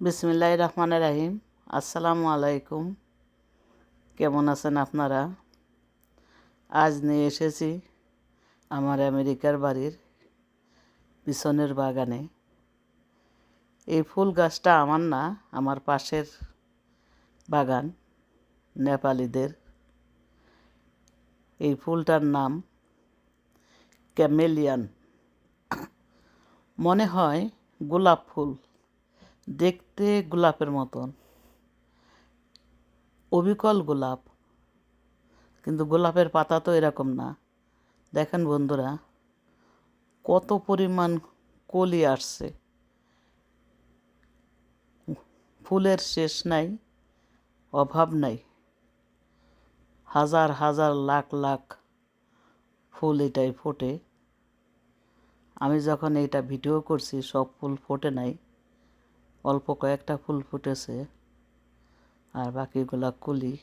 বিসমিল্লাহ রহমান রাহিম। আসসালামু আলাইকুম। কেমন আছেন আপনারা? আজ নিয়ে এসেছি আমার আমেরিকার বাড়ির পিছনের বাগানে। এই ফুল গাছটা আমার না, আমার পাশের বাগান, নেপালিদের। এই ফুলটার নাম ক্যামেলিয়ান। মনে হয় গোলাপ ফুল। দেখতে গোলাপের মতন। অবিকল গোলাপ। কিন্তু গোলাপের পাতা তো এরকম না। দেখেন বন্ধুরা, কত পরিমাণ কলি আসছে। ফুলের শেষ নাই, অভাব নাই। হাজার হাজার লাখ লাখ ফুল এটাই ফোটে। আমি যখন এইটা ভিডিও করছি, সব ফুল ফোটে নাই। অল্প কয়েকটা ফুল ফুটেছে আর বাকিগুলা কুলি।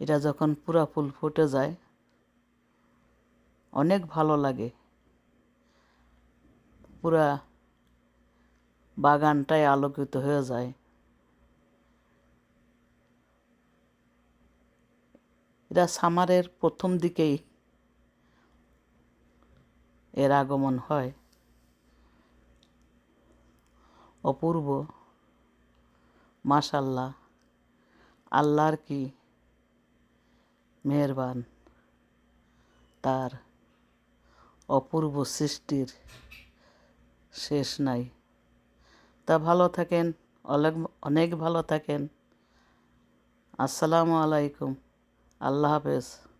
এটা যখন পুরা ফুল ফুটে যায়, অনেক ভালো লাগে। পুরা বাগানটাই আলোকিত হয়ে যায়। এটা সামারের প্রথম দিকেই এর আগমন হয়। অপূর্ব। মাশাল্লাহ। আল্লাহর কি মেহরবান তার অপূর্ব সৃষ্টির শেষ নাই। তা ভালো থাকেন অনেক অনেক ভালো থাকেন। আসসালামু আলাইকুম। আল্লাহ হাফেজ।